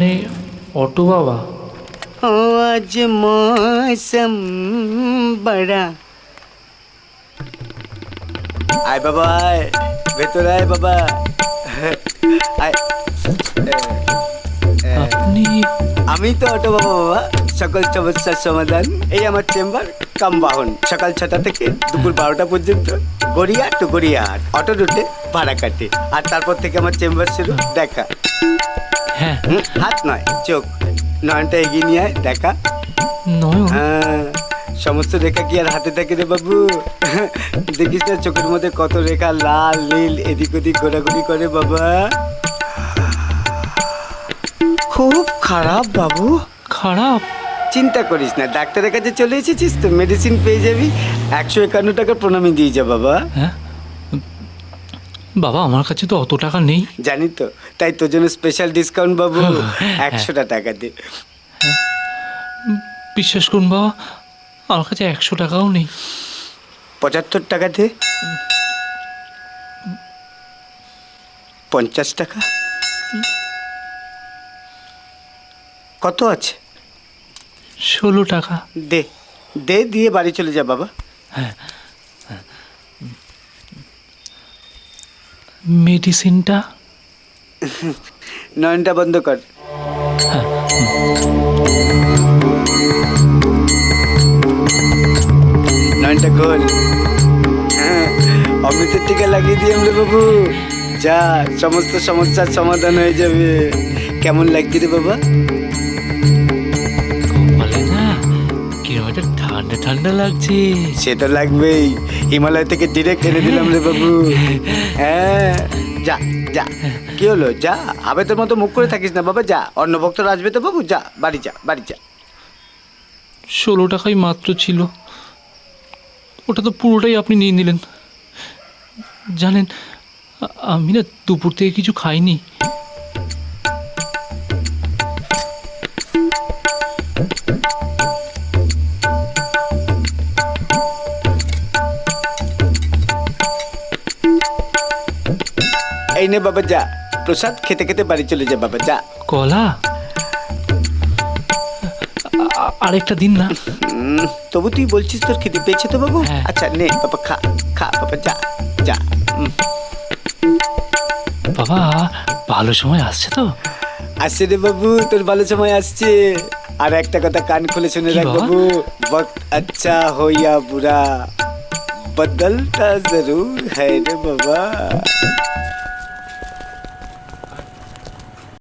ने ऑटो बाबा हो आज मौसम बड़ा আয় বাবা আয় ভেতরে আয় বাবা আয় আপনি আমি তো অটো বাবা বাবা সকল সমস্যার সমাধান এই আমার চেম্বার কাম বাহন সকাল ছটা থেকে দুপুর বারোটা পর্যন্ত গড়িয়া টু গড়িয়াহাট অটো রুটে ভাড়া কাটে আর তারপর থেকে আমার চেম্বার শুরু দেখা হ্যাঁ। হুম, হাত নয় চোখ। নয়নটা এগিয়ে নিয়ে আয় দেখা। নয়ন? হ্যাঁ সমস্ত রেখা কি আর হাতে থাকে রে বাবু? দেখিস না চোখের মধ্যে কত রেখা লাল নীল এদিক ওদিক ঘোরাঘুরি করে বাবা? খুব খারাপ বাবু। খারাপ? চিন্তা করিস না ডাক্তারের কাছে চলে এসেছিস তো মেডিসিন পেয়ে যাবি। একশো একান্ন টাকা প্রণামী দিয়ে যা বাবা। হ্যাঁ। বাবা আমার কাছে তো অত টাকা নেই। জানি তো তাই তোর জন্য স্পেশাল ডিসকাউন্ট বাবু হ্যাঁ। একশোটা টাকা দে। বিশ্বাস করুন বাবা আমার কাছে একশো টাকাও নেই। পঁচাত্তর টাকা দে। পঞ্চাশ টাকা? কত আছে? ষোলো টাকা। দে দে দিয়ে বাড়ি চলে যা বাবা। মেডিসিনটা? নয়নটা বন্ধ কর। নয়নটা খোল। অমৃতের টিকা লাগিয়ে দিয়ে আমরা বাবু। যা সমস্ত সমস্যার সমাধান হয়ে যাবে। কেমন লাগছে রে বাবা? বলে না? ঠান্ডা ঠান্ডা লাগছে। সে তো লাগবেই। হিমালয় থেকে ডিরেক্ট এনে দিলাম রে বাবু। হ্যাঁ যা যা। কি হলো? যা আবেতের মতো মুখ করে থাকিস না বাবা, যা। অন্য ভক্তরা আসবে তো বাবু, যা, বাড়ি যা বাড়ি যা। ষোলো টাকাই মাত্র ছিল। ওটা তো পুরোটাই আপনি নিয়ে নিলেন। জানেন আমি না দুপুর থেকে কিছু খাইনি। এই নে বাবা যা। প্রসাদ খেতে খেতে বাড়ি চলে যা বাবা যা। কলা? আরেকটা দিন না। তবু তুই বলছিস তোর খেতে পেয়েছে তো বাবু? হ্যাঁ। আচ্ছা নে বাবা খা খা বাবা যা যা বাবা ভালো সময় আসছে তো? আসছে রে বাবু তোর ভালো সময় আসছে। আর একটা কথা কান খুলে শুনে রাখ বাবু? বক্ত আচ্ছা হইয়া বুড়া। বদলতা জরুর হ্যাঁ রে বাবা।